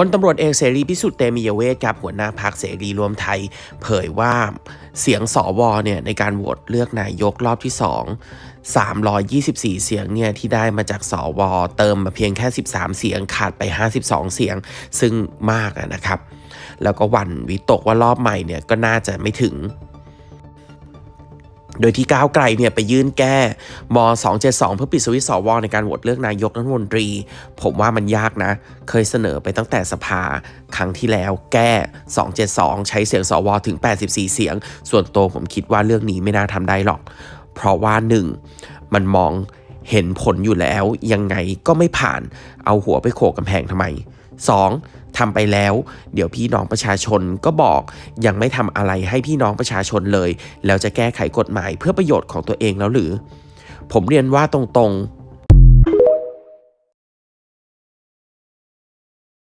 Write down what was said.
พลตำรวจเอกเสรีพิสุทธิ์เตมียเวทครับหัวหน้าพักเสรีรวมไทย เผยว่าเสียงสวเนี่ยในการโหวตเลือกนายกรอบที่ 2 324 เสียงเนี่ยที่ได้มาจากสวเติมมาเพียงแค่ 13 เสียงขาดไป 52 เสียง ซึ่งมากะนะครับ แล้วก็วันวิตกว่ารอบใหม่เนี่ยก็น่าจะไม่ถึง โดยที่ก้าวไกลเนี่ยไปยื่นแก้ม 272 เพื่อปิดสวิตสวในการโหวตเลือกนายกรัฐมนตรี ผมว่ามันยากนะ เคยเสนอไปตั้งแต่สภา ครั้งที่แล้วแก้ 272 ใช้เสียงสวถึง 84 เสียง ส่วนตัวผมคิดว่าเรื่องนี้ไม่น่าทำได้หรอก เพราะว่า 1. มันมองเห็นผลอยู่แล้ว ยังไงก็ไม่ผ่านเอาหัวไปโขกกำแพงทำไม 2. ทำไปแล้ว เดี๋ยวพี่น้องประชาชนก็บอกยังไม่ทำอะไรให้พี่น้องประชาชนเลย แล้วจะแก้ไขกฎหมายเพื่อประโยชน์ของตัวเองแล้วหรือ ผมเรียนว่าตรง